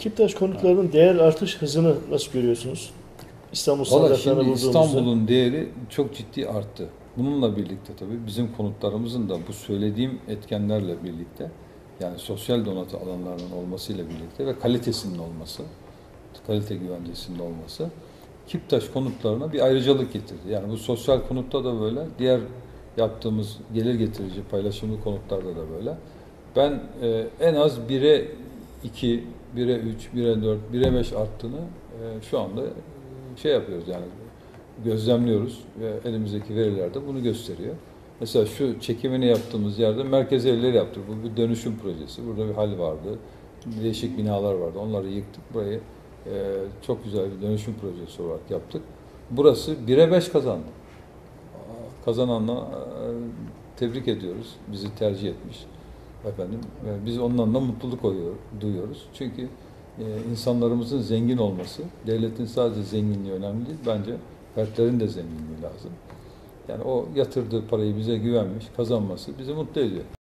Kiptaş konutlarının değer artış hızını nasıl görüyorsunuz? İstanbul Valla standartlarına şimdi. İstanbul'un değeri çok ciddi arttı. Bununla birlikte tabii bizim konutlarımızın da bu söylediğim etkenlerle birlikte yani sosyal donatı alanlarının olmasıyla birlikte ve kalitesinin olması, kalite güvencesinin olması Kiptaş konutlarına bir ayrıcalık getirdi. Yani bu sosyal konutta da böyle, diğer yaptığımız gelir getirici paylaşımlı konutlarda da böyle. Ben e, en az 1'e 2, 1'e 3, 1'e 4, 1'e 5 arttığını e, şu anda e, şey yapıyoruz yani gözlemliyoruz ve elimizdeki veriler de bunu gösteriyor. Mesela şu çekimini yaptığımız yerde merkez evleri yaptık. Bu bir dönüşüm projesi. Burada bir hal vardı. Değişik binalar vardı. Onları yıktık. Burayı e, çok güzel bir dönüşüm projesi olarak yaptık. Burası 1'e 5 kazandı. Kazananla e, tebrik ediyoruz. Bizi tercih etmiş. Efendim, e, biz ondan da mutluluk oluyor, duyuyoruz. Çünkü e, insanlarımızın zengin olması, devletin sadece zenginliği önemli değil, bence fertlerin de zenginliği lazım. Yani o yatırdığı parayı bize güvenmiş, kazanması bizi mutlu ediyor.